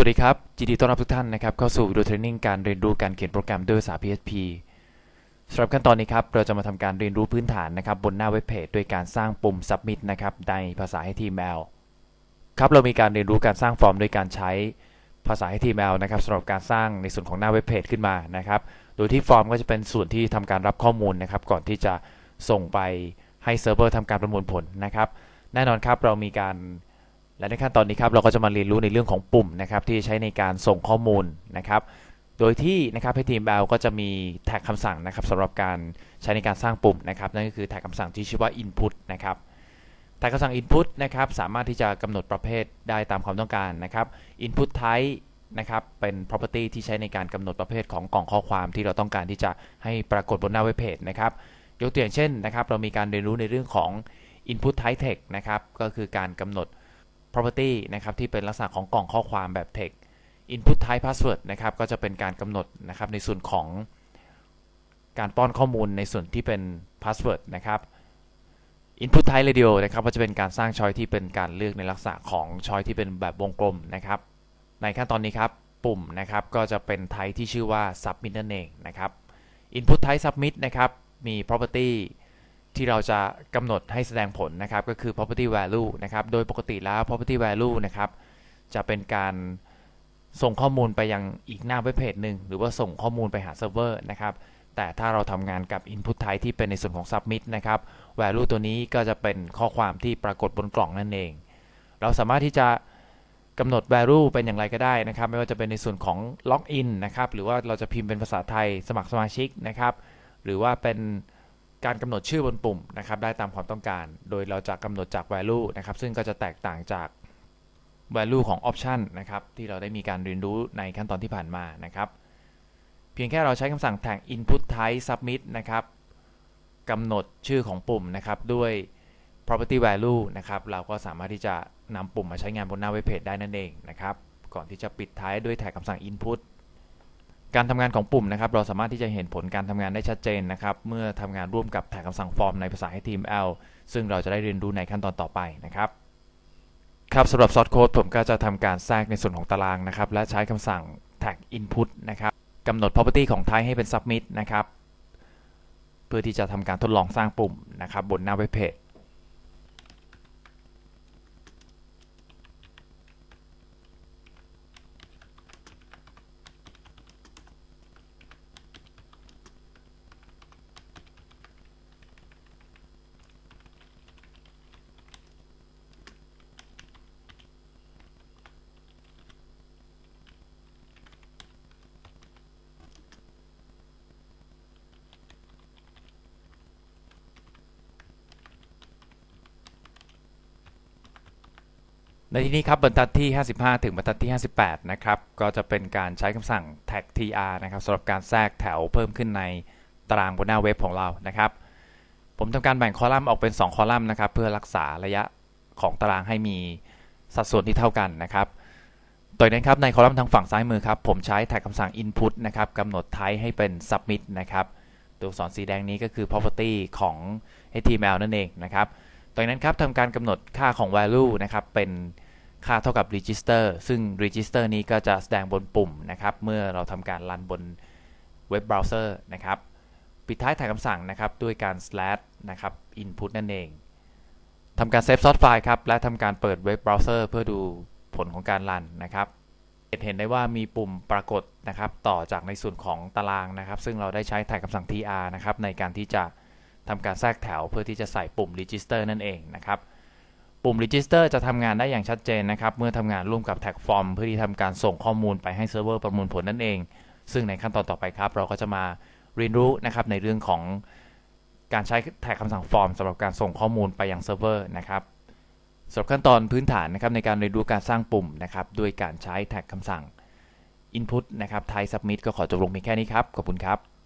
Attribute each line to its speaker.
Speaker 1: สวัสดีครับ ยินดีต้อนรับทุกท่านนะครับเข้าสู่วิดีโอเทรนนิ่งการเรียนรู้การเขียนโปรแกรมด้วยภาษา PHP สำหรับขั้นตอนนี้ครับ เราจะมาทำการเรียนรู้พื้นฐานนะครับ บนหน้าเว็บเพจด้วยการสร้างปุ่ม Submit นะครับในภาษา HTML ครับเรามีการเรียนรู้การสร้างฟอร์มโดยการใช้ภาษา HTML นะครับสำหรับการสร้างในส่วนของหน้าเว็บเพจขึ้นมานะครับ โดยที่ฟอร์มก็จะเป็นส่วนที่ทำการรับข้อมูลนะครับ ก่อนที่จะส่งไปให้เซิร์ฟเวอร์ทำการประมวลผลนะครับ แน่นอนครับเรามีการ และในขั้นตอนนี้ครับเราก็จะมาเรียนรู้ในเรื่องของปุ่มนะครับที่ใช้ในการส่งข้อมูลนะครับ โดยที่นะครับ HTML ก็จะมีแท็กคำสั่งนะครับสำหรับการใช้ในการสร้างปุ่มนะครับนั่นก็คือแท็กคำสั่งที่ชื่อว่า input นะครับแท็กคำสั่ง input นะครับสามารถที่จะกำหนดประเภทได้ตามความต้องการนะครับ input type นะครับเป็น property ที่ใช้ในการกำหนดประเภทของกล่องข้อความที่เราต้องการที่จะให้ปรากฏบนหน้าเว็บเพจนะครับยกตัวอย่างเช่นนะครับ เรามีการเรียนรู้ในเรื่องของ input type text นะครับก็คือการกำหนด property นะครับที่เป็นลักษณะของกล่องข้อความแบบ text input type password นะครับก็จะเป็นการกำหนดนะครับในส่วนของการป้อนข้อมูลในส่วนที่เป็น password นะครับ input type radio นะครับก็จะเป็นการสร้างช้อยที่เป็นการเลือกในลักษณะของช้อยที่เป็นแบบวงกลมนะครับ ในขั้นตอนนี้ครับ ปุ่มนะครับก็จะเป็น type ที่ชื่อว่า submit นั่นเองนะครับ input type submit นะครับมี property ที่เราจะกำหนดให้แสดงผลนะครับ ก็คือ property value นะครับ โดยปกติแล้ว property value นะครับ จะเป็นการส่งข้อมูลไปยังอีกหน้าเว็บเพจหนึ่งหรือว่าส่งข้อมูลไปหาเซิร์ฟเวอร์นะครับ แต่ถ้าเราทำงานกับ input type ที่เป็นในส่วนของ submit นะครับ value ตัวนี้ก็จะเป็นข้อความที่ปรากฏบนกล่องนั่นเอง เราสามารถที่จะกำหนด value เป็นอย่างไรก็ได้นะครับ ไม่ว่าจะเป็นในส่วนของ login นะครับ หรือว่าเราจะพิมพ์เป็นภาษาไทยสมัครสมาชิกนะครับ หรือว่าเป็น การกำหนดชื่อบนปุ่มนะครับได้ตามความต้องการ โดยเราจะกำหนดจาก value นะครับซึ่งก็จะแตกต่างจาก value ของ option นะครับที่เราได้มีการเรียนรู้ในขั้นตอนที่ผ่านมานะครับเพียงแค่เราใช้คำสั่งแท็ก input type submit นะครับกำหนดชื่อของปุ่มนะครับด้วย property value นะครับเราก็สามารถที่จะนำปุ่มมาใช้งานบนหน้าเว็บเพจได้นั่นเองนะครับก่อนที่จะปิดท้ายด้วยแท็กคำสั่ง input การทำงานของปุ่มนะครับ เราสามารถที่จะเห็นผลการทำงานได้ชัดเจนนะครับ เมื่อทำงานร่วมกับแท็กคำสั่งฟอร์มในภาษา HTML ซึ่งเราจะได้เรียนรู้ในขั้นตอนต่อไปนะครับครับสำหรับซอสโค้ดผมก็จะทำการแทรกในส่วนของตารางนะครับ และใช้คำสั่ง tag input นะครับกำหนด property ของ type ให้เป็น submit นะครับ เพื่อที่จะทำการทดลองสร้างปุ่มนะครับ บนหน้าเว็บเพจ ในที่นี้ครับบรรทัดที่ 55 ถึงบรรทัดที่ 58 นะครับ ก็จะเป็นการใช้คำสั่ง tag tr นะครับสำหรับการแทรกแถวเพิ่มขึ้นในตารางบนหน้าเว็บของเรานะครับ ผมทำการแบ่งคอลัมน์ออกเป็น 2 คอลัมน์นะครับ เพื่อรักษาระยะของตารางให้มีสัดส่วนที่เท่ากันนะครับโดยนั้นครับในคอลัมน์ทางฝั่งซ้ายมือครับ ผมใช้แท็กคำสั่ง input นะครับกำหนด type ให้เป็น submit นะครับ ตัวอักษรสีแดงนี้ก็คือ property ของ HTML นั่นเองนะครับ ตรงนั้นครับทำการกำหนดค่าของ value นะครับ เป็นค่าเท่ากับ register ซึ่ง register นี้ก็จะแสดงบนปุ่มนะครับ เมื่อเราทำการรันบนเว็บเบราว์เซอร์นะครับ ปิดท้ายแท็กคำสั่งนะครับ ด้วยการ slash นะครับ input นั่นเองทำการ save source file ครับ และทำการเปิดเว็บเบราว์เซอร์เพื่อดูผลของการรันนะครับเห็นได้ว่ามีปุ่มปรากฏนะครับ ต่อจากในส่วนของตารางนะครับ ซึ่งเราได้ใช้แท็กคำสั่ง tr นะครับในการที่จะ ทำการแทรกแถวเพื่อที่จะใส่ปุ่ม register นั่นเองนะครับปุ่ม register จะทำงานได้อย่างชัดเจนนะครับ เมื่อทำงานร่วมกับ tag form เพื่อที่ทำการส่งข้อมูลไปให้เซิร์ฟเวอร์ประมวลผลนั่นเอง ซึ่งในขั้นตอนต่อไปครับ เราก็จะมาเรียนรู้นะครับในเรื่องของการใช้แท็กคำสั่ง form สำหรับการส่งข้อมูลไปยังเซิร์ฟเวอร์นะครับสำหรับขั้นตอนพื้นฐานนะครับในการเรียนรู้การสร้างปุ่มนะครับด้วยการใช้แท็กคำสั่ง input นะครับ type submit ก็ขอจบลงเพียงแค่นี้ครับ ขอบคุณครับ